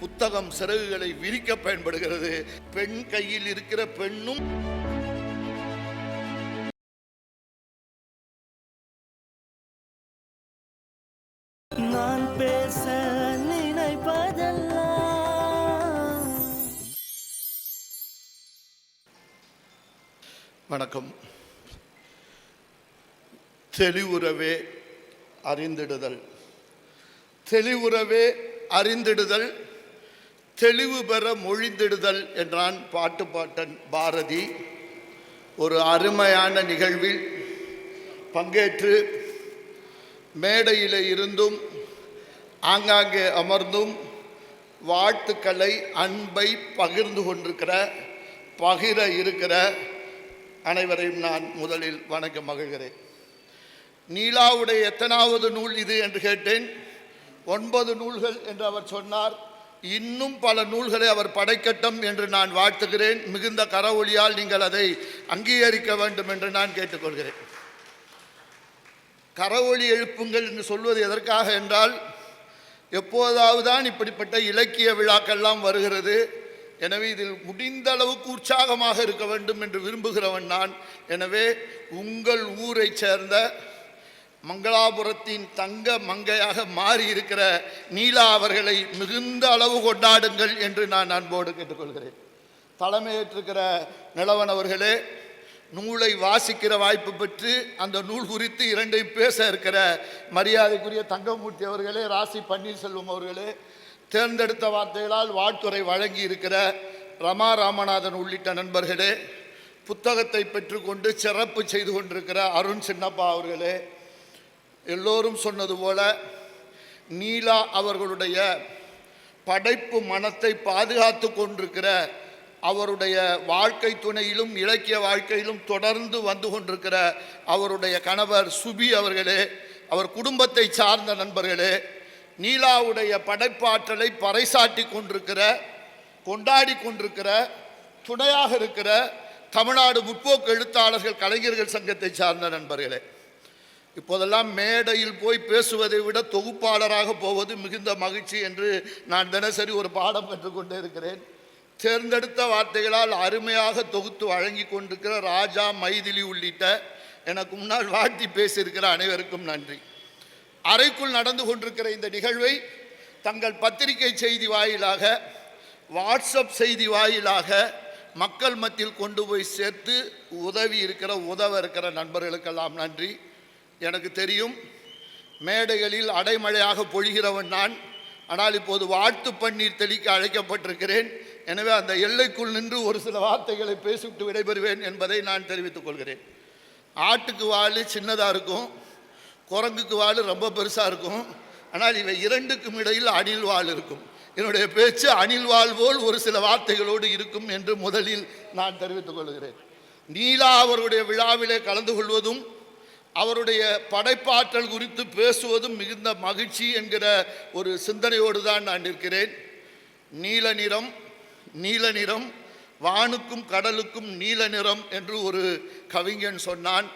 புத்தகம் சிறகுகளை விரிக்க பயன்படுகிறது. பெண் கையில் இருக்கிற பெண்ணும் நான் பேச நினைப்பதெல்லாம். வணக்கம். தெளிவுறவே அறிந்திடுதல். தெளிவுறவே அறிந்திடுதல். தெளிவு பெற மொழிந்திடுதல் என்றான் பாட்டு பாட்டன் பாரதி. ஒரு அருமையான நிகழ்வில் பங்கேற்று மேடையில் இருந்தும் ஆங்காங்கே அமர்ந்தும் வாழ்த்துக்களை அன்பை பகிர்ந்து கொண்டிருக்கிற பகிர இருக்கிற அனைவரையும் நான் முதலில் வணக்க மகிழ்கிறேன். நீலாவுடைய எத்தனாவது நூல் இது என்று கேட்டேன். ஒன்பது நூல்கள் என்று அவர் சொன்னார். இன்னும் பல நூல்களை அவர் படைக்கட்டும் என்று நான் வாழ்த்துகிறேன். மிகுந்த கரவொளியால் நீங்கள் அதை அங்கீகரிக்க வேண்டும் என்று நான் கேட்டுக்கொள்கிறேன். கரவொளி எழுப்புங்கள் என்று சொல்வது எதற்காக என்றால் எப்போதாவது தான் இப்படிப்பட்ட இலக்கிய விழாக்கள்லாம் வருகிறது. எனவே இதில் முடிந்த அளவுக்கு உற்சாகமாக இருக்க வேண்டும் என்று விரும்புகிறவன் நான். எனவே உங்கள் ஊரைச் சேர்ந்த மங்களாபுரத்தின் தங்க மங்கையாக மாறி இருக்கிற நீலா அவர்களை மிகுந்த அளவு கொண்டாடுங்கள் என்று நான் அன்போடு கேட்டுக்கொள்கிறேன். தலைமையேற்றிருக்கிற நிலவன் அவர்களே நூலை வாசிக்கிற வாய்ப்பு பெற்று அந்த நூல் குறித்து இரண்டையும் பேச இருக்கிற மரியாதைக்குரிய தங்கமூர்த்தி அவர்களே ராசி பன்னீர்செல்வம் அவர்களே தேர்ந்தெடுத்த வார்த்தைகளால் வாழ்த்துறை வழங்கி இருக்கிற ரமா ராமநாதன் உள்ளிட்ட நண்பர்களே புத்தகத்தை பெற்றுக்கொண்டு சிறப்பு செய்து கொண்டிருக்கிற அருண் சின்னப்பா அவர்களே எல்லோரும் சொன்னது போல நீலா அவர்களுடைய படைப்பு மனத்தை பாதுகாத்து கொண்டிருக்கிற அவருடைய வாழ்க்கை துணையிலும் இலக்கிய வாழ்க்கையிலும் தொடர்ந்து வந்து கொண்டிருக்கிற அவருடைய கணவர் சுபி அவர்களே அவர் குடும்பத்தை சார்ந்த நண்பர்களே நீலாவுடைய படைப்பாற்றலை பறைசாட்டி கொண்டிருக்கிற கொண்டாடி கொண்டிருக்கிற துணையாக இருக்கிற தமிழ்நாடு முற்போக்கு எழுத்தாளர்கள் கலைஞர்கள் சங்கத்தை சார்ந்த நண்பர்களே. இப்போதெல்லாம் மேடையில் போய் பேசுவதை விட தொகுப்பாளராக போவது மிகுந்த மகிழ்ச்சி என்று நான் தினசரி ஒரு பாடம் பெற்றுக்கொண்டே இருக்கிறேன் தேர்ந்தெடுத்த வார்த்தைகளால் அருமையாக தொகுத்து வழங்கி கொண்டிருக்கிற ராஜா மைதிலி உள்ளிட்ட எனக்கு முன்னால் வாழ்த்தி பேசியிருக்கிற அனைவருக்கும் நன்றி. அறைக்குள் நடந்து கொண்டிருக்கிற இந்த நிகழ்வை தங்கள் பத்திரிகை செய்தி வாயிலாக வாட்ஸ்அப் செய்தி வாயிலாக மக்கள் மத்தியில் கொண்டு போய் சேர்த்து உதவி இருக்கிற உதவ இருக்கிற நண்பர்களுக்கெல்லாம் நன்றி. எனக்கு தெரியும் மேடைகளில் அடைமழையாக பொழிகிறவன் நான். ஆனால் இப்போது வாழ்த்து பன்னீர் தெளிக்க அழைக்கப்பட்டிருக்கிறேன். எனவே அந்த எல்லைக்குள் நின்று ஒரு சில வார்த்தைகளை பேசிவிட்டு விடைபெறுவேன் என்பதை நான் தெரிவித்துக் கொள்கிறேன். ஆட்டுக்கு வாழ் சின்னதாக இருக்கும் குரங்குக்கு வாழ் ரொம்ப பெருசாக இருக்கும். ஆனால் இவை இரண்டுக்கும் இடையில் அணில் வாள் இருக்கும். என்னுடைய பேச்சு அணில் வாழ் போல் ஒரு சில வார்த்தைகளோடு இருக்கும் என்று முதலில் நான் தெரிவித்துக் கொள்கிறேன். நீலா அவருடைய விழாவிலே கலந்து கொள்வதும் அவருடைய படைப்பாற்றல் குறித்து பேசுவதும் மிகுந்த மகிழ்ச்சி என்கிற ஒரு சிந்தனையோடு தான் நான் நிற்கிறேன். நீல நிறம் நீல நிறம் வானுக்கும் கடலுக்கும் நீல நிறம் என்று ஒரு கவிஞன் சொன்னான்.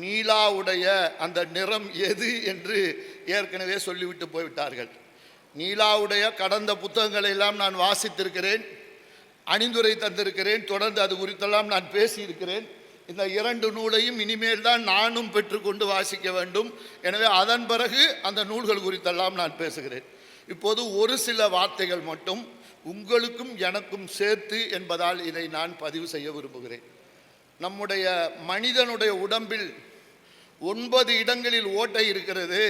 நீலாவுடைய அந்த நிறம் எது என்று ஏற்கனவே சொல்லிவிட்டு போய்விட்டார்கள். நீலாவுடைய கடந்த புத்தகங்களை எல்லாம் நான் வாசித்திருக்கிறேன் அணிந்துரை தந்திருக்கிறேன் தொடர்ந்து அது குறித்தெல்லாம் நான் பேசியிருக்கிறேன். இந்த இரண்டு நூலையும் இனிமேல் தான் நானும் பெற்றுக்கொண்டு வாசிக்க வேண்டும். எனவே அதன் பிறகு அந்த நூல்கள் குறித்தெல்லாம் நான் பேசுகிறேன். இப்போது ஒரு சில வார்த்தைகள் மட்டும் உங்களுக்கும் எனக்கும் சேர்த்து என்பதால் இதை நான் பதிவு செய்ய விரும்புகிறேன். நம்முடைய மனிதனுடைய உடம்பில் ஒன்பது இடங்களில் ஓட்டை இருக்கிறது.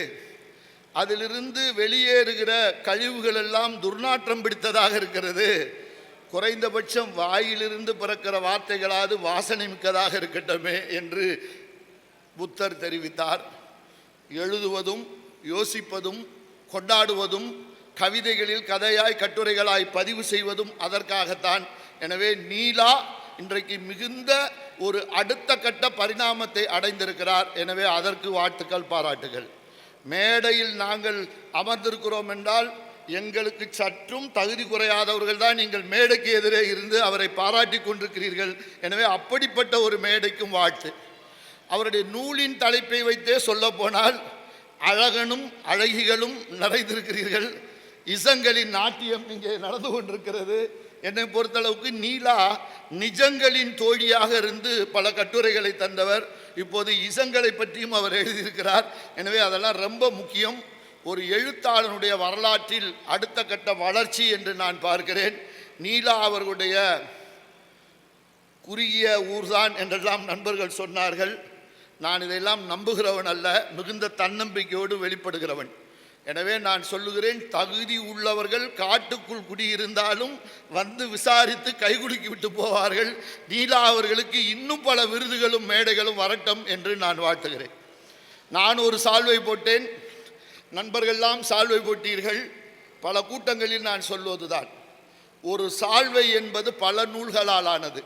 அதிலிருந்து வெளியேறுகிற கழிவுகள் எல்லாம் துர்நாற்றம் பிடித்ததாக இருக்கிறது. குறைந்தபட்சம் வாயிலிருந்து பிறக்கிற வார்த்தைகளாவது வாசனை மிக்கதாக இருக்கட்டுமே என்று புத்தர் தெரிவித்தார். எழுதுவதும் யோசிப்பதும் கொண்டாடுவதும் கவிதைகளில் கதையாய் கட்டுரைகளாய் பதிவு செய்வதும் அதற்காகத்தான். எனவே நீலா இன்றைக்கு மிகுந்த ஒரு அடுத்த கட்ட பரிணாமத்தை அடைந்திருக்கிறார். எனவே அதற்கு வாழ்த்துக்கள் பாராட்டுகள். மேடையில் நாங்கள் அமர்ந்திருக்கிறோம் என்றால் எங்களுக்கு சற்றும் தகுதி குறையாதவர்கள் தான் நீங்கள் மேடைக்கு எதிரே இருந்து அவரை பாராட்டி கொண்டிருக்கிறீர்கள். எனவே அப்படிப்பட்ட ஒரு மேடைக்கும் வாழ்த்து. அவருடைய நூலின் தலைப்பை வைத்தே சொல்ல போனால் அழகனும் அழகிகளும் நிறைந்திருக்கிறீர்கள். இசங்களின் நாட்டியம் இங்கே நடந்து கொண்டிருக்கிறது. என்னை பொறுத்தளவுக்கு நீலா நிஜங்களின் தோழியாக இருந்து பல கட்டுரைகளை தந்தவர். இப்போது இசங்களை பற்றியும் அவர் எழுதியிருக்கிறார். எனவே அதெல்லாம் ரொம்ப முக்கியம். ஒரு எழுத்தாளனுடைய வரலாற்றில் அடுத்த கட்ட வளர்ச்சி என்று நான் பார்க்கிறேன். நீலா அவர்களுடைய குறுகிய ஊர்தான் என்றெல்லாம் நண்பர்கள் சொன்னார்கள். நான் இதையெல்லாம் நம்புகிறவன் அல்ல மிகுந்த தன்னம்பிக்கையோடு வெளிப்படுகிறவன். எனவே நான் சொல்லுகிறேன் தகுதி உள்ளவர்கள் காட்டுக்குள் குடியிருந்தாலும் வந்து விசாரித்து கைகுலுக்கி விட்டு போவார்கள். நீலா அவர்களுக்கு இன்னும் பல விருதுகளும் மேடைகளும் வரட்டும் என்று நான் வாழ்த்துகிறேன். நான் ஒரு சால்வை போட்டேன். நண்பர்கள்லாம் சால்வை போட்டீர்கள். பல கூட்டங்களில் நான் சொல்வதுதான். ஒரு சால்வை என்பது பல நூல்களால் ஆனது.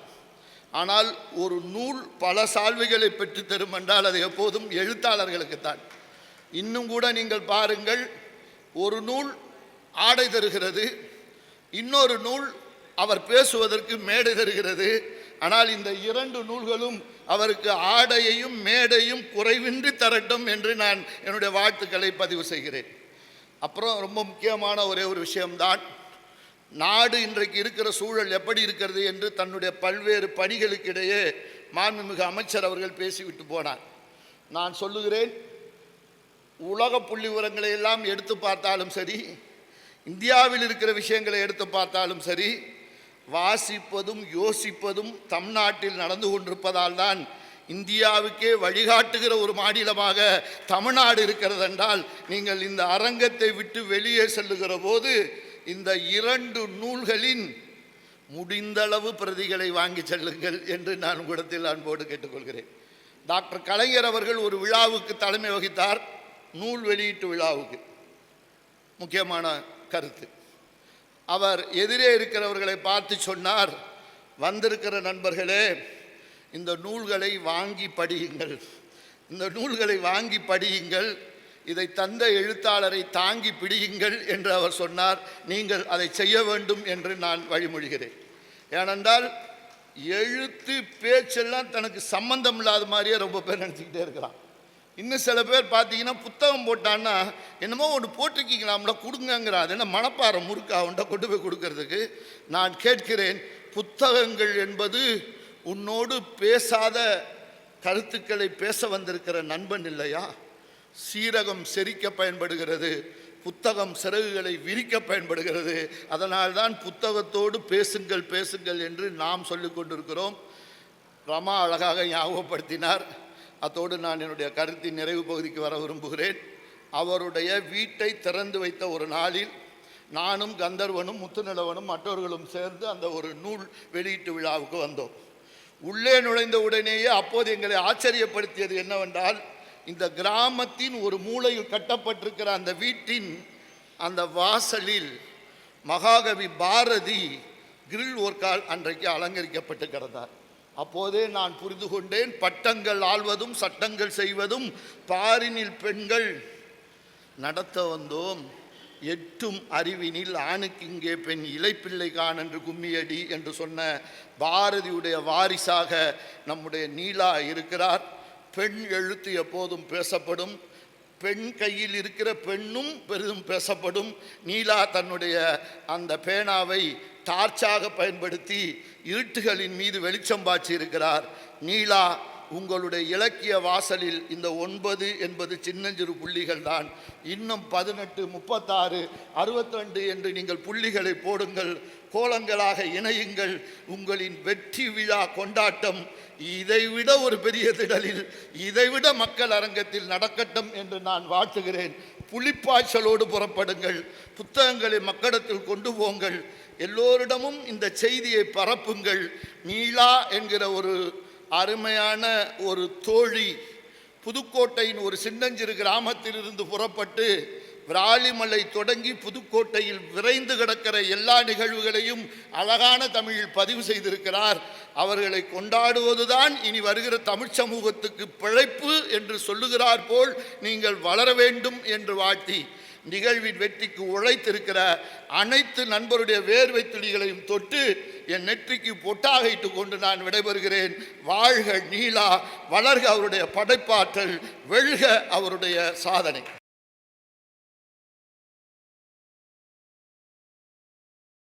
ஆனால் ஒரு நூல் பல சால்வைகளை பெற்றுத்தரும் என்றால் அது எப்போதும் எழுத்தாளர்களுக்குத்தான். இன்னும் கூட நீங்கள் பாருங்கள் ஒரு நூல் ஆடை தருகிறது இன்னொரு நூல் அவர் பேசுவதற்கு மேடை தருகிறது. ஆனால் இந்த இரண்டு நூல்களும் அவருக்கு ஆடையையும் மேடையும் குறைவின்றி தரட்டும் என்று நான் என்னுடைய வாழ்த்துக்களை பதிவு செய்கிறேன். அப்புறம் ரொம்ப முக்கியமான ஒரே ஒரு விஷயம்தான் நாடு இன்றைக்கு இருக்கிற சூழல் எப்படி இருக்கிறது என்று தன்னுடைய பல்வேறு பணிகளுக்கிடையே மாண்புமிகு அமைச்சர் அவர்கள் பேசிவிட்டு போனார். நான் சொல்லுகிறேன் உலக புள்ளி விவரங்களை எல்லாம் எடுத்து பார்த்தாலும் சரி இந்தியாவில் இருக்கிற விஷயங்களை எடுத்து பார்த்தாலும் சரி வாசிப்பதும் யோசிப்பதும் தமிழ்நாட்டில் நடந்து கொண்டிருப்பதால் தான் இந்தியாவுக்கே வழிகாட்டுகிற ஒரு மாநிலமாக தமிழ்நாடு இருக்கிறது என்றால் நீங்கள் இந்த அரங்கத்தை விட்டு வெளியே செல்லுகிற போது இந்த இரண்டு நூல்களின் முடிந்தளவு பிரதிகளை வாங்கி செல்லுங்கள் என்று நான் உங்களிடத்தில் அன்போடு கேட்டுக்கொள்கிறேன். டாக்டர் கலைஞர் அவர்கள் ஒரு விழாவுக்கு தலைமை வகித்தார் நூல் வெளியீட்டு விழாவுக்கு. முக்கியமான கருத்து. அவர் எதிரே இருக்கிறவர்களை பார்த்து சொன்னார் வந்திருக்கிற நண்பர்களே இந்த நூல்களை வாங்கி படியுங்கள். இந்த நூல்களை வாங்கி படியுங்கள். இதை தந்த எழுத்தாளரை தாங்கி பிடியுங்கள் என்று அவர் சொன்னார். நீங்கள் அதை செய்ய வேண்டும் என்று நான் வழிமொழிகிறேன். ஏனென்றால் எழுத்து பேச்செல்லாம் தனக்கு சம்பந்தம் இல்லாத மாதிரியே ரொம்ப பேர் நினச்சிக்கிட்டே இருக்கிறான் இன்னும் சில பேர் பார்த்தீங்கன்னா புத்தகம் போட்டான்னா என்னமோ ஒன்று போட்டிருக்கீங்களாம்ல கொடுங்கங்கிறா. அது என்ன மனப்பாறை முறுக்கா அவன்கிட்ட கொண்டு போய் கொடுக்கறதுக்கு? நான் கேட்கிறேன் புத்தகங்கள் என்பது உன்னோடு பேசாத கருத்துக்களை பேச வந்திருக்கிற நண்பன் இல்லையா? சீரகம் செரிக்க பயன்படுகிறது புத்தகம் சிறகுகளை விரிக்க பயன்படுகிறது. அதனால்தான் புத்தகத்தோடு பேசுங்கள் பேசுங்கள் என்று நாம் சொல்லிக் கொண்டிருக்கிறோம். ரமா அழகாக ஞாபகப்படுத்தினார். அத்தோடு நான் என்னுடைய கருத்தின் நிறைவு பகுதிக்கு வர விரும்புகிறேன். அவருடைய வீட்டை திறந்து வைத்த ஒரு நாளில் நானும் கந்தர்வனும் முத்துநிலவனும் மற்றவர்களும் சேர்ந்து அந்த ஒரு நூல் வெளியீட்டு விழாவுக்கு வந்தோம். உள்ளே நுழைந்த உடனேயே அப்போது எங்களை ஆச்சரியப்படுத்தியது என்னவென்றால் இந்த கிராமத்தின் ஒரு மூலையில் கட்டப்பட்டிருக்கிற அந்த வீட்டின் அந்த வாசலில் மகாகவி பாரதி கிரில் ஒர்க்கால் அன்றைக்கு அலங்கரிக்கப்பட்டு கிடந்தார். அப்போதே நான் புரிந்து கொண்டேன் பட்டங்கள் ஆள்வதும் சட்டங்கள் செய்வதும் பாரினில் பெண்கள் நடத்த வந்தோம். எட்டும் அறிவினில் ஆணுக்கு இங்கே பெண் இலைப்பிள்ளைகான் என்று கும்மியடி என்று சொன்ன பாரதியுடைய வாரிசாக நம்முடைய நீலா இருக்கிறார். பெண் எழுத்து எப்போதும் பேசப்படும். பெண் கையில் இருக்கிற பெண்ணும் பெரிதும் பேசப்படும். நீலா தன்னுடைய அந்த பேனாவை டார்ச்சாக பயன்படுத்தி இருட்டுகளின் மீது வெளிச்சம் பாய்ச்சி இருக்கிறார் நீலா உங்களுடைய இலக்கிய வாசலில் இந்த ஒன்பது என்பது சின்னஞ்சிறு புள்ளிகள் தான். இன்னும் பதினெட்டு முப்பத்தாறு அறுபத்தெண்டு என்று நீங்கள் புள்ளிகளை போடுங்கள். கோலங்களாக இணையுங்கள். உங்களின் வெற்றி விழா கொண்டாட்டம் இதைவிட ஒரு பெரிய திடலில் இதைவிட மக்கள் அரங்கத்தில் நடக்கட்டும் என்று நான் வாழ்த்துகிறேன். புலிப்பாய்ச்சலோடு புறப்படுங்கள். புத்தகங்களை மக்களிடத்தில் கொண்டு போங்கள். எல்லோரிடமும் இந்த செய்தியை பரப்புங்கள். நீலா என்கிற ஒரு அருமையான ஒரு தோழி புதுக்கோட்டையின் ஒரு சின்னஞ்சிறு கிராமத்திலிருந்து புறப்பட்டு விராலிமலை தொடங்கி புதுக்கோட்டையில் விரைந்து கிடக்கிற எல்லா நிகழ்வுகளையும் அழகான தமிழில் பதிவு செய்திருக்கிறார். அவர்களை கொண்டாடுவதுதான் இனி வருகிற தமிழ் சமூகத்துக்கு பிழைப்பு என்று சொல்லுகிறார் போல் நீங்கள் வளர வேண்டும் என்று வாழ்த்தி. நிகழ்வின் வெற்றிக்கு உழைத்திருக்கிற அனைத்து நண்பருடைய வேர்வை துளிகளையும் தொட்டு என் நெற்றிக்கு பொட்டாக இட்டுக் கொண்டு நான் விடைபெறுகிறேன். வாழ்க நீலா வளர்க அவருடைய படைப்பாற்றல் வெல்க அவருடைய சாதனை.